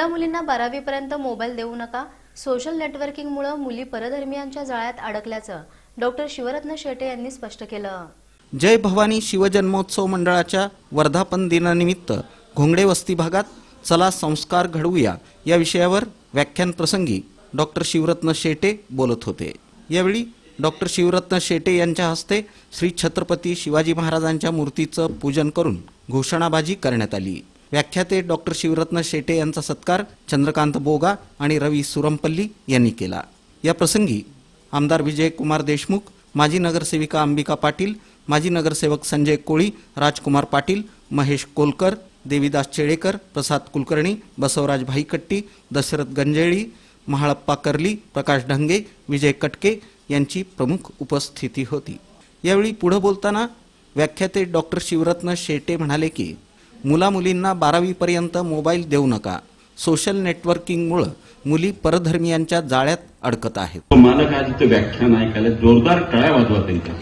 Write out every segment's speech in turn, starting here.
मुला मुलींना बारावीपर्यंत मोबाईल देऊ नका. सोशल नेटवर्किंगमुळे मुली परधर्मियांच्या जाळ्यात अडकल्याचं डॉक्टर शिवरत्न शेटे यांनी स्पष्ट केलं. जय भवानी शिवजन्मोत्सव मंडळाच्या वर्धापन दिनानिमित्त घोंगडे वस्ती भागात चला संस्कार घडवूया या विषयावर व्याख्यान प्रसंगी डॉक्टर शिवरत्न शेटे बोलत होते. यावेळी डॉक्टर शिवरत्न शेटे यांच्या हस्ते श्री छत्रपती शिवाजी महाराजांच्या मूर्तीचं पूजन करून घोषणाबाजी करण्यात आली. व्याख्याते डॉक्टर शिवरत्न शेटे यांचा सत्कार चंद्रकांत बोगा आणि रवी सुरमपल्ली यांनी केला. या प्रसंगी आमदार विजयकुमार देशमुख माजी नगरसेविका अंबिका पाटील माजी नगरसेवक संजय कोळी राजकुमार पाटील महेश कोलकर देवीदास चेळेकर प्रसाद कुलकर्णी बसवराज भाईकट्टी दशरथ गंजेळी महाळप्पा कर्ली प्रकाश ढंगे विजय कटके यांची प्रमुख उपस्थिती होती. यावेळी पुढं बोलताना व्याख्याते डॉक्टर शिवरत्न शेटे म्हणाले की मुलामुलींना बारावीपर्यंत मोबाईल देऊ नका. सोशल नेटवर्किंगमुळं मुली परधर्मियांच्या जाळ्यात अडकत आहेत. मला काय तिथं व्याख्यान ऐकायला जोरदार टाळ्या वाजवा त्यांच्या.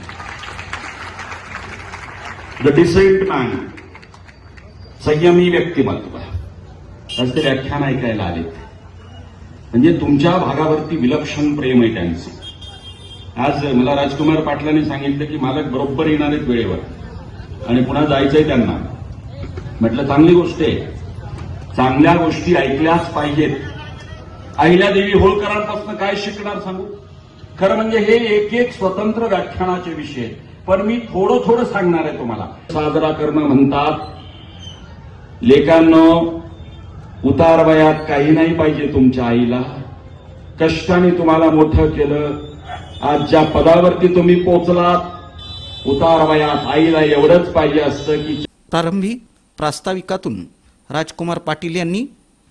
द डिसेंट मॅन संयमी व्यक्तिमत्व आज ते व्याख्यान ऐकायला आले. म्हणजे तुमच्या भागावरती विलक्षण प्रेम आहे त्यांचं. आज मला राजकुमार पाटलांनी सांगितलं की मालक बरोबर येणार आहेत वेळेवर. आणि पुन्हा जायचंय त्यांना. म्हटलं चांगली गोष्ट आहे. चांगल्या गोष्टी ऐकल्याच पाहिजेत. अहिल्यादेवी होळकरांपासून काय शिकणार सांगू? खरं म्हणजे हे एक एक स्वतंत्र व्याख्यानाचे विषय पण मी थोडं थोडं सांगणार आहे तुम्हाला. साजरा करणं म्हणतात. लेकांनो उतार वयात काही नाही पाहिजे तुमच्या आईला. कष्टाने तुम्हाला मोठं केलं. आज ज्या पदावरती तुम्ही पोचलात उतार वयात आईला एवढंच पाहिजे असतं की प्रारंभी प्रास्ताविकातून राजकुमार पाटील यांनी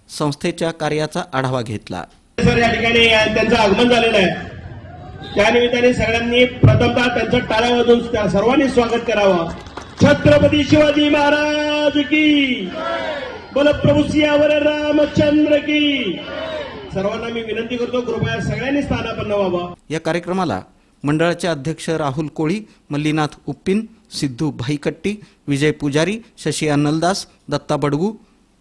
संस्थेच्या कार्याचा आढावा घेतला. सर या ठिकाणी त्यांचं आगमन झालेलं आहे. त्या निमित्ताने सगळ्यांनी प्रथमतः त्यांचं टाळ्या वाजवून त्या सर्वांनी स्वागत करावं. छत्रपती शिवाजी महाराज की बलप्रभू सियावर रामचंद्र की सर्वांना मी विनंती करतो कृपया सगळ्यांनी स्थानापन्न व्हावं. या कार्यक्रमाला मंडळाचे अध्यक्ष राहुल कोळी मल्लीनाथ उप्पिन सिद्धू भाईकट्टी विजय पुजारी शशी अनलदास दत्ता बडगू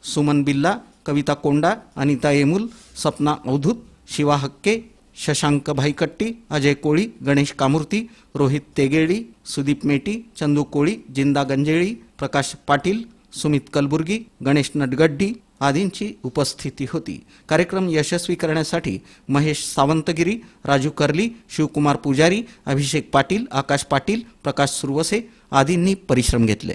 सुमन बिल्ला कविता कोंडा अनिता येमुल सपना अवधूत शिवा हक्के शशांक भाईकट्टी अजय कोळी गणेश कामूर्ती रोहित तेगेळी सुदीप मेटी चंदू कोळी जिंदा गंजेळी प्रकाश पाटील सुमित कलबुर्गी गणेश नटगड्डी आदींची उपस्थिती होती. कार्यक्रम यशस्वी करण्यासाठी महेश सावंतगिरी राजू कर्ली शिवकुमार पुजारी अभिषेक पाटील आकाश पाटील प्रकाश सुरवसे आदींनी परिश्रम घेतले.